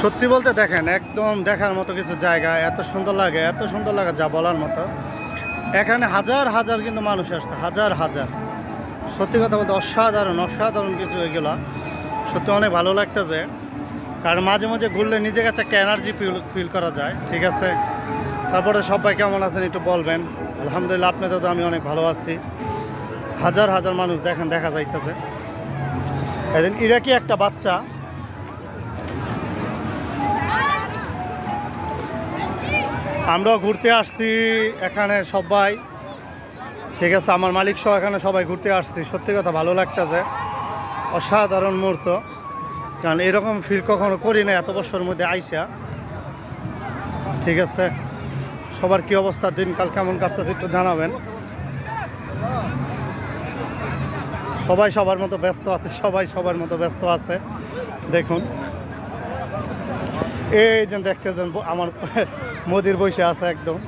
সত্যি বলতে দেখেন, একদম দেখার মতো কিছু জায়গা, এত সুন্দর লাগে, এত সুন্দর লাগে যা বলার মতো। এখানে হাজার হাজার কিন্তু মানুষ আসছে, হাজার হাজার। সত্যি কথা বলতে অসাধারণ অসাধারণ কিছু এগুলো। সত্যি অনেক ভালো লাগতেছে। কারণ মাঝে মাঝে ঘুরলে নিজের কাছে একটা এনার্জি ফিল ফিল করা যায়, ঠিক আছে? তারপরে সবাই কেমন আছেন একটু বলবেন। আলহামদুলিল্লাহ, আপনাদের তো আমি অনেক ভালো আছি। হাজার হাজার মানুষ দেখেন, দেখা যাইতেছে। এদিন ইরাকি একটা বাচ্চা আমরাও ঘুরতে আসছি এখানে সবাই। ঠিক আছে, আমার মালিক সহ এখানে সবাই ঘুরতে আসছি। সত্যি কথা ভালো লাগতেছে। অসাধারণ মুহূর্ত। কারণ এরকম ফিল কখনো করি না এত বছর মধ্যে আইসা। ঠিক আছে, সবার কি অবস্থা, দিনকাল কেমন কাটতেছে একটু জানাবেন। সবাই সবার মতো ব্যস্ত আছে, সবাই সবার মতো ব্যস্ত আছে। দেখুন। এই যে দেখতেছেন আমার মোদির বসে আছে একদম।